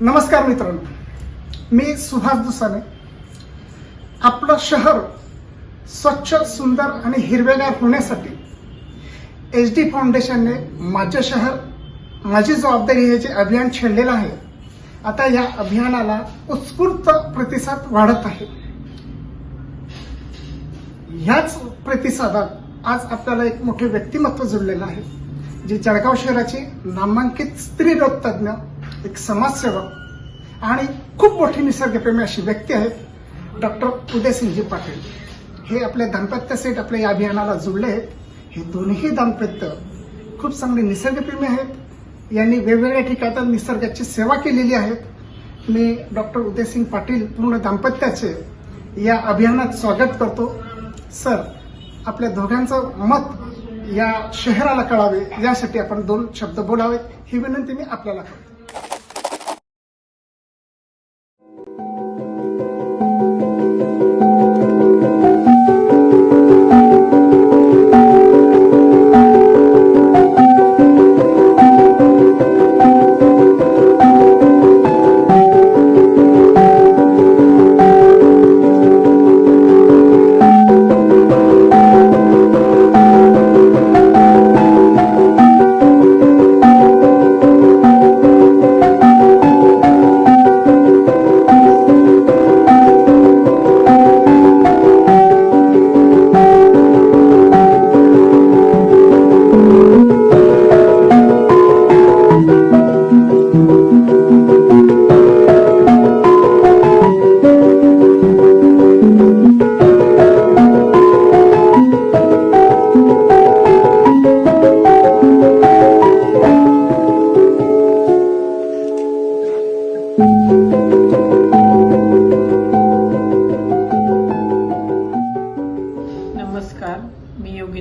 नमस्कार मित्रांनो. मी सुहास दुसाने. आपलं शहर स्वच्छ सुंदर आणि हिरवेगार होण्यासाठी एच डी फाउंडेशनने माझे शहर माझी जबाबदारी हे जे अभियान छेडलेलं आहे आता या अभियानाला उत्स्फूर्त प्रतिसाद वाढत आहे. ह्याच प्रतिसादात आज आपल्याला एक मोठे व्यक्तिमत्व जुळलेलं आहे जे जळगाव शहराचे नामांकित स्त्रीरोग तज्ज्ञ एक समाजसेवक आणि खूप मोठी निसर्गप्रेमी अशी व्यक्ती आहेत. डॉक्टर उदयसिंगजी पाटील. हे आपले दाम्पत्य सेट आपल्या या अभियानाला जुळले आहेत. हे दोन्ही दाम्पत्य खूप चांगले निसर्गप्रेमी आहेत. यांनी वेगवेगळ्या ठिकाणी निसर्गाची सेवा केलेली आहेत मी डॉक्टर उदयसिंग पाटील पूर्ण दाम्पत्याचे या अभियानात स्वागत करतो. सर आपल्या दोघांचं मत या शहराला कळावे यासाठी आपण दोन शब्द बोलावेत. ही विनंती मी आपल्याला करतो.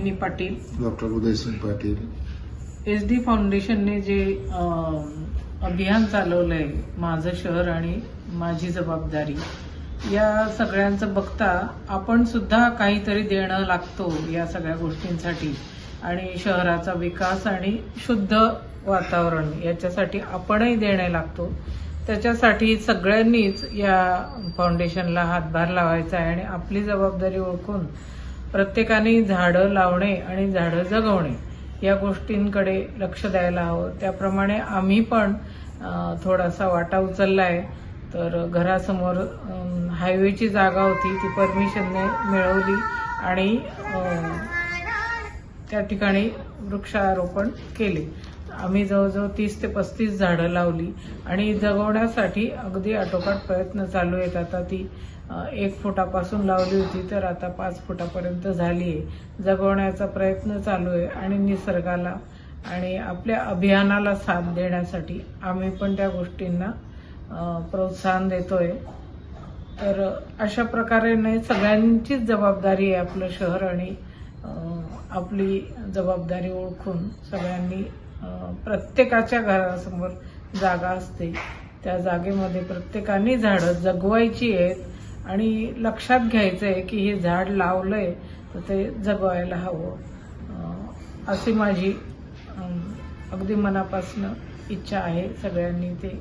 मी Yogini Patil. Doctor Udaysing Patil. S D फाउंडेशनने जे अभियान चालवलंय माझं शहर आणि माझी जबाबदारी या सगळ्यांचं बघता आपण सुद्धा काहीतरी देणं लागतो या सगळ्या गोष्टींसाठी. आणि शहराचा विकास आणि शुद्ध वातावरण याच्यासाठी आपणही देणे लागतो. त्याच्यासाठी सगळ्यांनीच या फाउंडेशनला हातभार लावायचा आहे आणि आपली जबाबदारी ओळखून प्रत्येकाने झाडं लावणे आणि झाडं जगवणे या गोष्टींकडे लक्ष द्यायला हवं. त्याप्रमाणे आम्ही पण थोडासा वाटा उचलला आहे तर घरासमोर हायवेची जागा होती ती परमिशनने मिळवली आणि त्या ठिकाणी वृक्षारोपण केले. आम्ही जवळजवळ तीस ते पस्तीस झाडं लावली आणि जगवण्यासाठी अगदी आटोकाट प्रयत्न चालू आहेत. आता ती एक फुटापासून लावली होती तर आता पाच फुटापर्यंत झाली आहे. जगवण्याचा प्रयत्न चालू आहे आणि निसर्गाला आणि आपल्या अभियानाला साथ देण्यासाठी आम्ही पण त्या गोष्टींना प्रोत्साहन देतोय. तर अशा प्रकारे नाही सगळ्यांचीच जबाबदारी आहे आपलं शहर आणि आपली जबाबदारी ओळखून सगळ्यांनी प्रत्येकाच्या घरासमोर जागा असते. त्या जागेमध्ये प्रत्येकाने झाडं जगवायची आहेत आणि लक्षात घ्यायचं आहे की हे झाड लावलंय तर ते जगवायला हवं. अशी माझी अगदी मनापासून इच्छा आहे सगळ्यांनी ते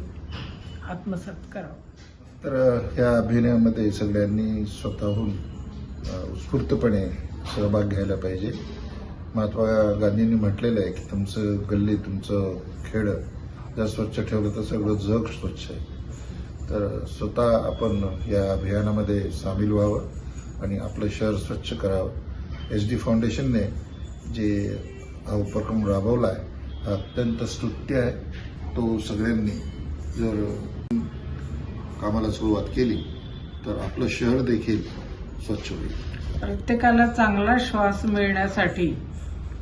आत्मसात करावं. तर ह्या अभिनयामध्ये सगळ्यांनी स्वतःहून उत्स्फूर्तपणे सहभाग घ्यायला पाहिजे. महात्मा गांधींनी म्हटलेलं आहे की तुमचं गल्ली तुमचं खेड जर स्वच्छ ठेवलं तर सगळं जग स्वच्छ आहे. तर स्वतः आपण या अभियानामध्ये सामील व्हावं आणि आपलं शहर स्वच्छ करावं. एच डी फाउंडेशनने जे हा उपक्रम राबवला आहे हा अत्यंत स्तुत्य आहे. तो सगळ्यांनी जर कामाला सुरुवात केली तर आपलं शहर देखील स्वच्छ होईल. प्रत्येकाला चांगला श्वास मिळण्यासाठी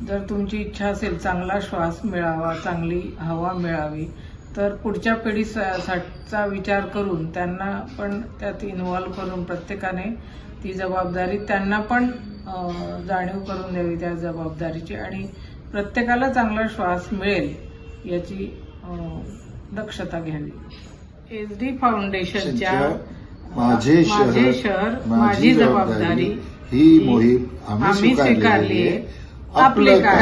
जर तुमची इच्छा असेल चांगला श्वास मिळावा चांगली हवा मिळावी तर पुढच्या पिढीचा विचार करून त्यांना पण त्यात इन्व्हॉल्व करून प्रत्येकाने ती जबाबदारी त्यांना पण जाणीव करून द्यावी त्या जबाबदारीची. आणि प्रत्येकाला चांगला श्वास मिळेल याची दक्षता घ्यावी. एस डी फाउंडेशनच्या माझे शहर माझे जबाबदारी ही मोहीम आम्ही स्वीकारली आहे. आपलं काय?